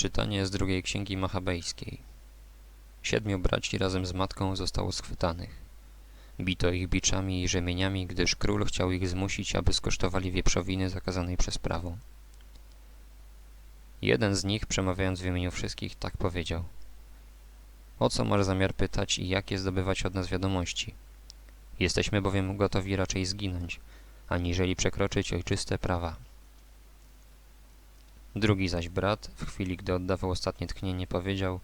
Czytanie z drugiej księgi machabejskiej. Siedmiu braci razem z matką zostało schwytanych. Bito ich biczami i rzemieniami, gdyż król chciał ich zmusić, aby skosztowali wieprzowiny zakazanej przez prawo. Jeden z nich, przemawiając w imieniu wszystkich, tak powiedział. O co masz zamiar pytać i jakie zdobywać od nas wiadomości? Jesteśmy bowiem gotowi raczej zginąć, aniżeli przekroczyć ojczyste prawa. Drugi zaś brat, w chwili gdy oddawał ostatnie tchnienie, powiedział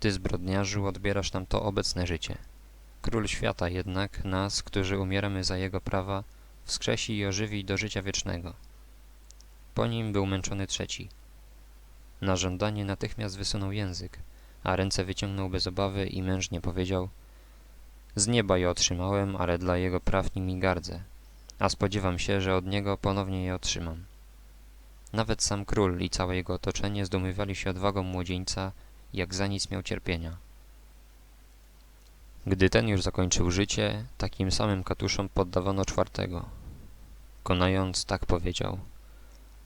Ty zbrodniarzu odbierasz nam to obecne życie. Król świata jednak nas, którzy umieramy za jego prawa, wskrzesi i ożywi do życia wiecznego. Po nim był męczony trzeci. Na żądanie natychmiast wysunął język, a ręce wyciągnął bez obawy i mężnie powiedział Z nieba je otrzymałem, ale dla jego praw nimi gardzę, a spodziewam się, że od niego ponownie je otrzymam. Nawet sam król i całe jego otoczenie zdumiewali się odwagą młodzieńca, jak za nic miał cierpienia. Gdy ten już zakończył życie, takim samym katuszom poddawano czwartego. Konając, tak powiedział.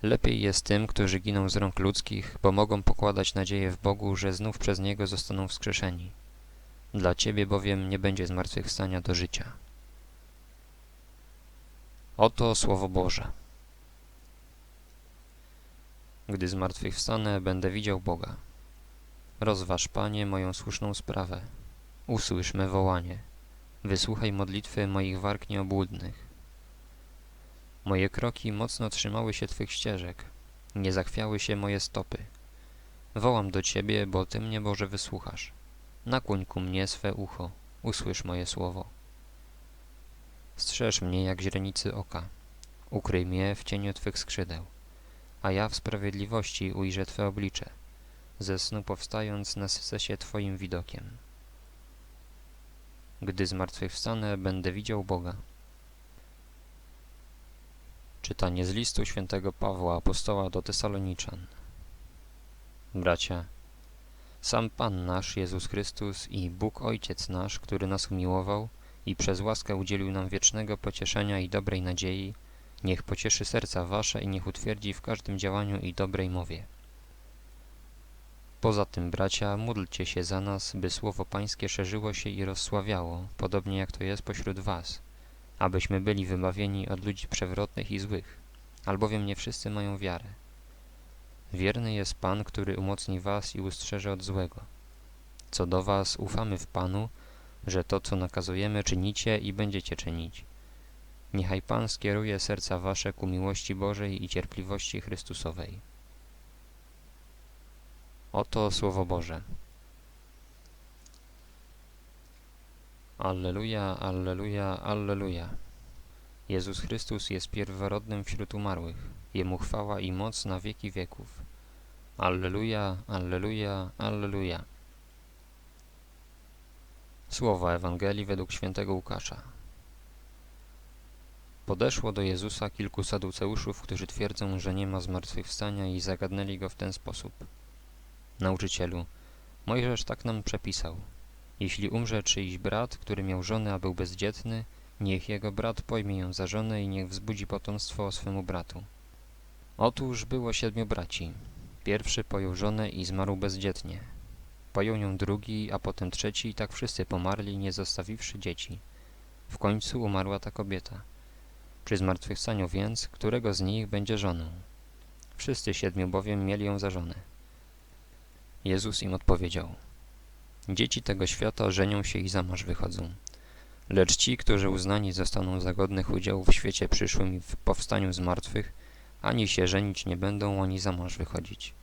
Lepiej jest tym, którzy giną z rąk ludzkich, bo mogą pokładać nadzieję w Bogu, że znów przez Niego zostaną wskrzeszeni. Dla Ciebie bowiem nie będzie zmartwychwstania do życia. Oto Słowo Boże. Gdy zmartwychwstanę, będę widział Boga. Rozważ, Panie, moją słuszną sprawę. Usłysz me wołanie. Wysłuchaj modlitwy moich warg nieobłudnych. Moje kroki mocno trzymały się Twych ścieżek. Nie zachwiały się moje stopy. Wołam do Ciebie, bo Ty mnie, Boże, wysłuchasz. Nakłoń ku mnie swe ucho. Usłysz moje słowo. Strzeż mnie jak źrenicy oka. Ukryj mnie w cieniu Twych skrzydeł a ja w sprawiedliwości ujrzę Twe oblicze. Ze snu powstając nasycę się Twoim widokiem. Gdy zmartwychwstanę, będę widział Boga. Czytanie z listu świętego Pawła, apostoła do Tesaloniczan. Bracia, sam Pan nasz, Jezus Chrystus i Bóg Ojciec nasz, który nas umiłował i przez łaskę udzielił nam wiecznego pocieszenia i dobrej nadziei, Niech pocieszy serca wasze i niech utwierdzi w każdym działaniu i dobrej mowie. Poza tym, bracia, módlcie się za nas, by słowo Pańskie szerzyło się i rozsławiało, podobnie jak to jest pośród was, abyśmy byli wybawieni od ludzi przewrotnych i złych, albowiem nie wszyscy mają wiarę. Wierny jest Pan, który umocni was i ustrzeże od złego. Co do was, ufamy w Panu, że to, co nakazujemy, czynicie i będziecie czynić. Niechaj Pan skieruje serca wasze ku miłości Bożej i cierpliwości Chrystusowej. Oto Słowo Boże. Alleluja, Alleluja, Alleluja. Jezus Chrystus jest pierworodnym wśród umarłych. Jemu chwała i moc na wieki wieków. Alleluja, Alleluja, Alleluja. Słowa Ewangelii według świętego Łukasza. Podeszło do Jezusa kilku saduceuszów, którzy twierdzą, że nie ma zmartwychwstania i zagadnęli go w ten sposób. Nauczycielu, Mojżesz tak nam przepisał. Jeśli umrze czyjś brat, który miał żonę, a był bezdzietny, niech jego brat pojmie ją za żonę i niech wzbudzi potomstwo swemu bratu. Otóż było siedmiu braci. Pierwszy pojął żonę i zmarł bezdzietnie. Pojął ją drugi, a potem trzeci i tak wszyscy pomarli, nie zostawiwszy dzieci. W końcu umarła ta kobieta. Przy zmartwychwstaniu więc, którego z nich będzie żoną? Wszyscy siedmiu bowiem mieli ją za żonę. Jezus im odpowiedział. Dzieci tego świata żenią się i za mąż wychodzą. Lecz ci, którzy uznani zostaną za godnych udziału w świecie przyszłym i w powstaniu z martwych, ani się żenić nie będą, ani za mąż wychodzić.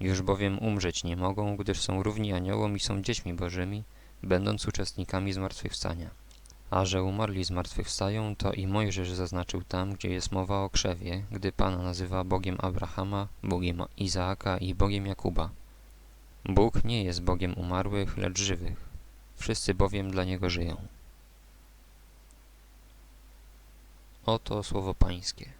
Już bowiem umrzeć nie mogą, gdyż są równi aniołom i są dziećmi bożymi, będąc uczestnikami zmartwychwstania. A że umarli zmartwychwstają, to i Mojżesz zaznaczył tam, gdzie jest mowa o krzewie, gdy Pana nazywa Bogiem Abrahama, Bogiem Izaaka i Bogiem Jakuba. Bóg nie jest Bogiem umarłych, lecz żywych. Wszyscy bowiem dla Niego żyją. Oto słowo Pańskie.